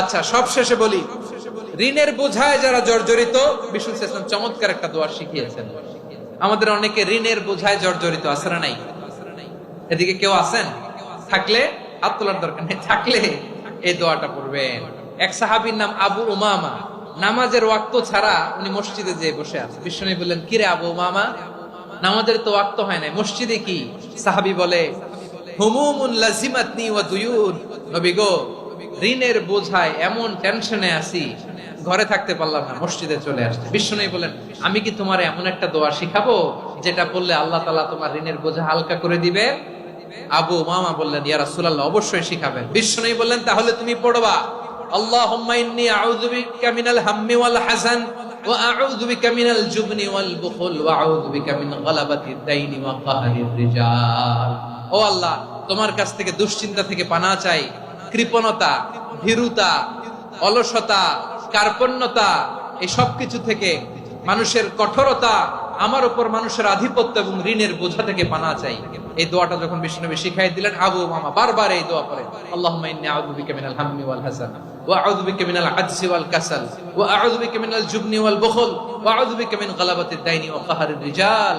আচ্ছা সব শেষে বলি, ঋণের বোঝায় যারা জর্জরিত, বিষ্ণু ইসলাম চমৎকার একটা দোয়া শিখিয়েছেন। আমাদের অনেকে ঋণের বোঝায় জর্জরিত না নাই? এদিকে কেউ আছেন? থাকলে, হাত তোলার দরকার নেই, থাকলে এই দোয়াটা পড়বেন। এক সাহাবীর নাম আবু উমামা, নামাজের ওয়াক্ত ছাড়া উনি মসজিদে যেয়ে বসে আছে বিষ্ণু বললেন কিরে আবু উমামা? নামাজের তো ওয়াক্ত হয় নাই, মসজিদে কি? সাহাবি বলে, হুমুমুন লাজিমাতনি ওয়া দুয়ুন নবী গো ঋণের বোঝায় এমন টেনশনে আছি, ঘরে থাকতে পারলাম না, মসজিদে চলে আসছে বিষ্ণু বলেন আমি কি তোমার এমন একটা দোয়া শিখাবো, যেটা বললে আল্লাহ তালা তোমার ঋণের বোঝা হালকা করে দিবে? আবু মামা বললেন, ইয়া রাসূলুল্লাহ, অবশ্যই শিখাবেন। বিষ্ণু বললেন, তাহলে তুমি পড়বা হাসান ওয়াল তোমার কাছ থেকে দুশ্চিন্তা থেকে পানা চাই কৃপণতা, ভীরুতা, অলসতা, কার্পণ্যতা, এই সব কিছু থেকে মানুষের কঠোরতা, আমার উপর মানুষের আধিপত্য এবং ঋণের বোঝা থেকে পানা চাই। এই দোয়াটা যখন বিষ্ণুনবী শিখাই দিলেন, আবু মামা বারবার এই দোয়া পড়ে। আল্লাহুম্মা ইন্নী আউযু বিকা মিনাল হাম্মি ওয়াল হাসান কাসাল, ওয়া আউযু বিকা রিজাল।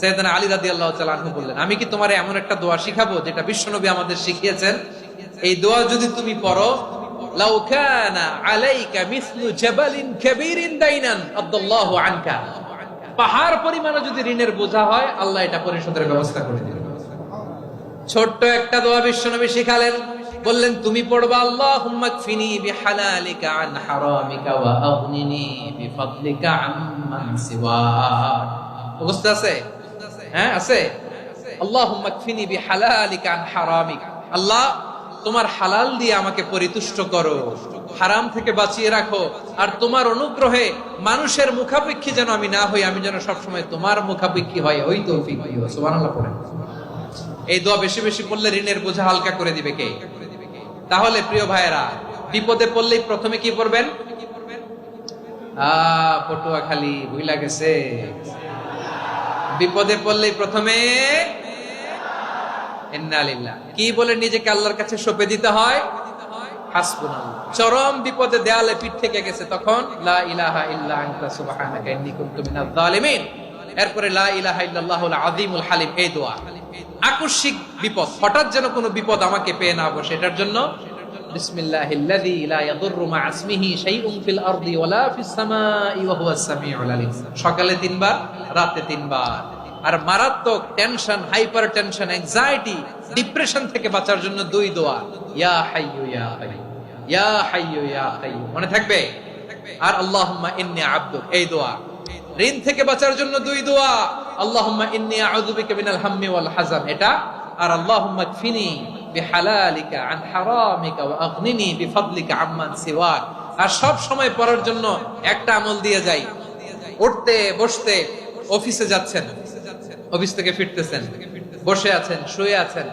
সৈয়দনা আলী রাদি আল্লাহ বললেন, আমি কি তোমার এমন একটা দোয়া শিখাবো যেটা বিশ্বনবী আমাদের শিখিয়েছেন? এই দোয়া যদি তুমি পড়ো আল্লাহ ছোট্ট একটা দোয়া বিশ্বনবী শিখালেন, বললেন, তুমি পড়বা সিওয়াক। মুখস্থ আছে? হ্যাঁ আছে? আল্লাহ, তোমার হালাল দিয়ে আমাকে পরিতুষ্ট করো। হারাম থেকে বাঁচিয়ে রাখো। আর তোমার অনুগ্রহে মানুষের মুখাপেক্ষী যেন আমি না হই, আমি যেন সবসময় তোমার মুখাপেক্ষী হয় ওই পড়েন এই দোয়া বেশি বেশি পড়লে ঋণের বোঝা হালকা করে দিবে কে? তাহলে প্রিয় ভাইয়েরা, বিপদে পড়লেই প্রথমে কি পড়বেন? আহ পটুয়া খালি ভুইলা গেছে? বিপদে পড়লেই প্রথমে কি বলে নিজেকে আল্লাহর কাছে সঁপে দিতে হয়? চরম বিপদে দেয়ালে পিঠ থেকে গেছে তখন এরপরে লা আকস্মিক বিপদ, হঠাৎ যেন কোনো বিপদ আমাকে পেয়ে না বসে, এটার জন্য সকালে তিনবার, রাতে তিনবার। আর মারাত্মক টেনশন হাইপার টেনশন ডিপ্রেশন থেকে বাঁচার জন্য দুই দোয়া। ইয়া ইয়া ইয়া মনে থাকবে? আর এই দোয়া। ঋণ থেকে বাঁচার জন্য দুই দোয়া। আল্লাহুম্মা ইন্নী আউযু হাম্মি ওয়াল এটা। আর আল্লাহুম্মা কফিনি বিহালালিকা, আন হারামিকা ওয়া আগনিনি বিফাদলিকা আম্মান সিওয়াক। আর সব সময় পড়ার জন্য একটা আমল দিয়ে যাই। উঠতে, বসতে, অফিসে যাচ্ছেন। অফিস থেকে ফিরতেছেন। বসে আছেন, শুয়ে আছেন।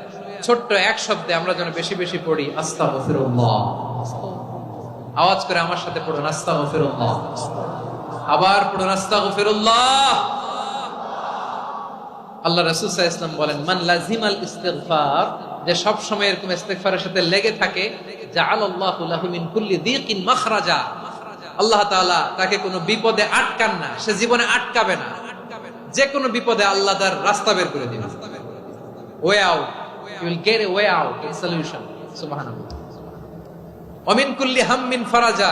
ছোট্ট এক শব্দে আমরা যেন বেশি বেশি পড়ি, আস্তাগফিরুল্লাহ। আওয়াজ করে আমার সাথে পড়ুন, আস্তাগফিরুল্লাহ। আবার পড়ুন, আস্তাগফিরুল্লাহ। আল্লাহ রাসূল সাল্লাল্লাহু আলাইহি ওয়াসাল্লাম বলেন, মান লাজিমাল ইস্তিগফার যে সব সময় এরকম ইস্তিগফারের সাথে লেগে থাকে, জাআলাল্লাহু লাহু কুল্লি দীকিন মাখরাজা আল্লাহ তাকে কোনো বিপদে আটকান না, সে জীবনে আটকাবে না। যে কোনো বিপদে আল্লাহ তার রাস্তা বের করে দিবেন। Way out will get a way out solution সুবহানাল্লাহ। অমিন কুল্লি হাম্মিন ফারাজা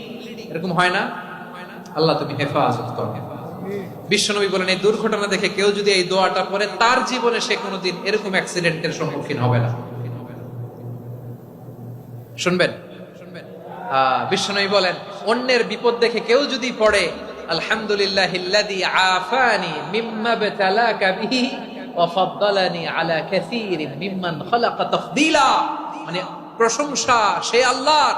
এরকম হয় না? আল্লাহ তুমি হেফাজত করো। বিশ্বনবী বলেন, এই দুর্ঘটনা দেখে কেউ যদি এই দোয়াটা পরে তার জীবনে সে কোনোদিন এরকম অ্যাক্সিডেন্টের সম্মুখীন হবে না। শুনবেন? বিশ্বনবী বলেন, অন্যের বিপদ দেখে কেউ যদি পড়ে, আলহামদুলিল্লাহ আফানি মিম্মা বিহি আলা কাসীরিন মিম্মান খালাকা তাফদীলা। মানে প্রশংসা, সে আল্লাহর।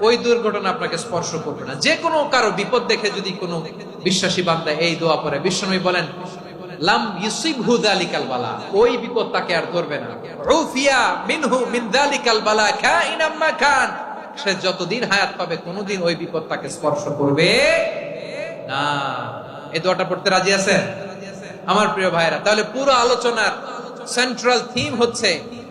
ওই দুর্ঘটনা আপনাকে স্পর্শ করবে না। যে কোনো কারও বিপদ দেখে যদি কোনো বিশ্বাসী বান্দা এই দোয়া পড়ে, বিশ্বনবী বলেন যতদিন হায়াত পাবে কোনোদিন ওই বিপদ তাকে স্পর্শ করবে এই দোয়াটা পড়তে রাজি আমার প্রিয় ভাইরা তাহলে পুরো আলোচনার সেন্ট্রাল থিম হচ্ছে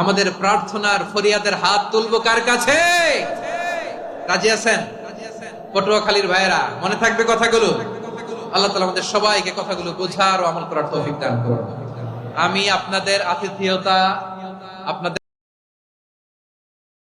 আমাদের প্রার্থনার ফরিয়াদের হাত তুলবো কার কাছে? রাজি আছেন? পটুয়াখালীর ভাইয়েরা, মনে থাকবে কথাগুলো? আল্লাহ তালা আমাদের সবাইকে কথাগুলো বোঝার ও আমল করার তৌফিক দান করুন। আমি আপনাদের আতিথেয়তা, আপনাদের